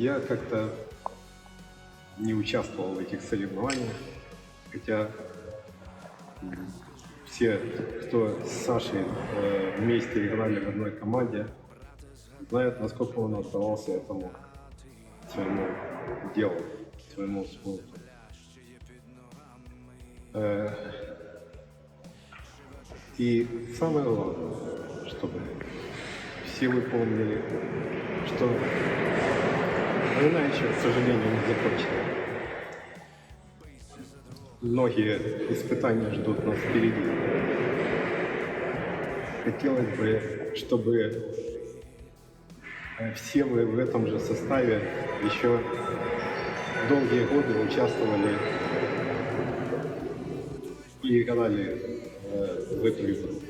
Я как-то не участвовал в этих соревнованиях, хотя все, кто с Сашей э, вместе играли в одной команде, знают, насколько он отдавался этому своему делу, своему спорту. Э, И самое главное, чтобы все вы помнили, что еще, к сожалению, не закончена. Многие испытания ждут нас впереди. Хотелось бы, чтобы э, все вы в этом же составе еще долгие годы участвовали и играли э, в эту игру.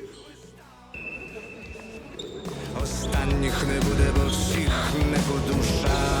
Останніх не буде, бо всіх не подушать.